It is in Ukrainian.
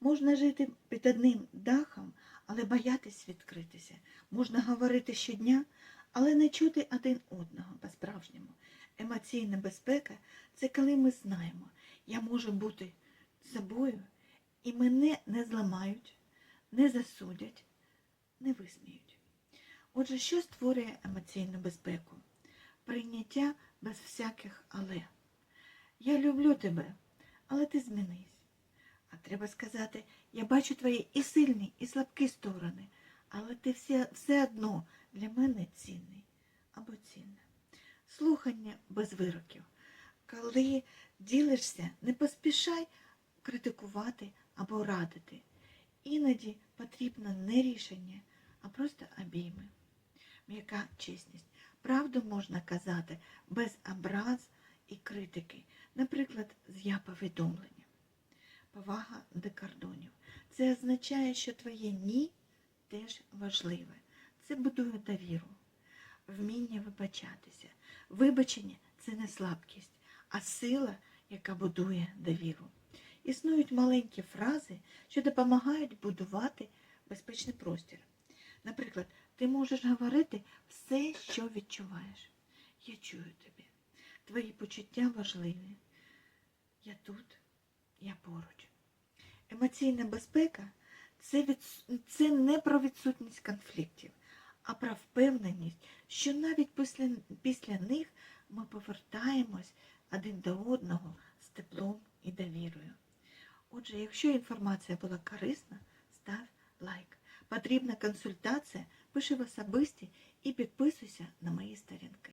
Можна жити під одним дахом, але боятись відкритися. Можна говорити щодня, але не чути один одного по-справжньому. Емоційна безпека це коли ми знаємо, я можу бути собою, і мене не зламають, не засудять, не висміють. Отже, що створює емоційну безпеку? Прийняття без всяких але. Я люблю тебе, але ти змінись. Треба сказати, я бачу твої і сильні, і слабкі сторони, але ти все, все одно для мене цінний або цінна. Слухання без вироків. Коли ділишся, не поспішай критикувати або радити. Іноді потрібно не рішення, а просто обійми. М'яка чесність. Правду можна казати без образ і критики, наприклад, з я повідомлення. Повага до кордонів. Це означає, що твоє ні теж важливе. Це будує довіру, вміння вибачатися. Вибачення це не слабкість, а сила, яка будує довіру. Існують маленькі фрази, що допомагають будувати безпечний простір. Наприклад, ти можеш говорити все, що відчуваєш. Я чую тебе. Твої почуття важливі. Я тут. Емоційна безпека це, від... це не про відсутність конфліктів, а про впевненість, що навіть після, після них ми повертаємось один до одного з теплом і довірою. Отже, якщо інформація була корисна, став лайк. Потрібна консультація, пиши в особисті і підписуйся на мої сторінки.